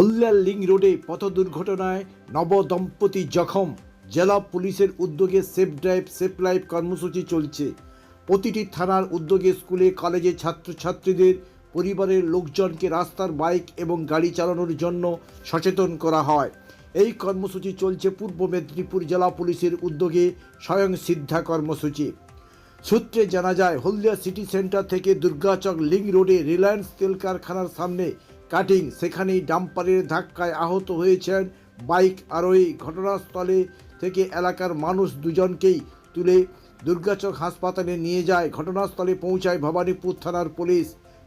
হলদিয়ার link রোডে পথ দুর্ঘটনায় নব নবদম্পতি জখম। জেলা পুলিশের উদ্যোগে সেফ ড্রাইভ, সেফ লাইফ কর্মসূচি চলছে। প্রতিটি থানার উদ্যোগে স্কুলে, কলেজে ছাত্রছাত্রীদের, পরিবারের লোকজনকে রাস্তার বাইক এবং গাড়ি চালানোর জন্য সচেতন করা হয়। এই কর্মসূচি চলছে পূর্ব মেদিনীপুর জেলা পুলিশের উদ্যোগে স্বয়ং সিদ্ধা কর্মসূচি। সূত্রে জানা যায়, হলদিয়া সিটি সেন্টার থেকে দুর্গাচক লিং রোডে রিলায়েন্স তেল কারখানার সামনে কাটিং, সেখানেই ডাম্পারের ধাক্কায় আহত হয়েছেন বাইক আরোহী ঘটনাস্থলে থেকে এলাকার মানুষ দুজনকেই তুলে দুর্গাচক হাসপাতালে নিয়ে যায়। ঘটনাস্থলে পৌঁছায় ভবানীপুর থানার পুলিশ।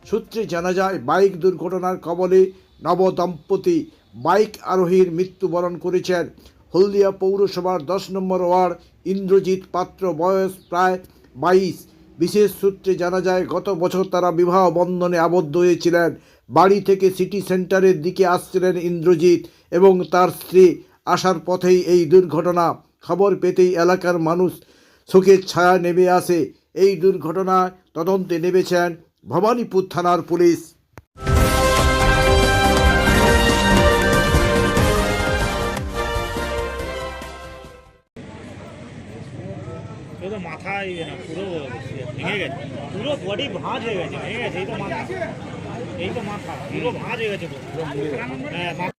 সূত্রে জানা যায়, বাইক দুর্ঘটনার কবলে নবদম্পতি বাইক আরোহীর মৃত্যুবরণ করেছেন। হলদিয়া পৌরসভার দশ নম্বর ওয়ার্ড ইন্দ্রজিৎ পাত্র, বয়স প্রায় বাইশ। বিশেষ সূত্রে জানা যায়, গত বছর তারা বিবাহ বন্ধনে আবদ্ধ হয়েছিলেন। বাড়ি থেকে সিটি সেন্টারের দিকে আসছিলেন ইন্দ্রজিৎ এবং তার স্ত্রী। আসার পথেই এই দুর্ঘটনা। খবর পেতেই এলাকার মানুষ শোকের ছায়া নেমে আসে। এই দুর্ঘটনায় তদন্তে নেমেছেন ভবানীপুর থানার পুলিশ। তো তো মাথায় না, পুরো ভেঙে গেছে। পুরো বডি ভাঁজ হয়ে গেছে, ভেঙে গেছে, এই তো মাথা। এই তো মাথা, পুরো ভাঁজ হয়ে গেছে হ্যাঁ মাথা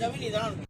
কেক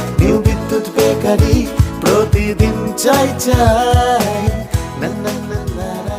বেকারি প্রতিদিন চাই চাই। না না না না।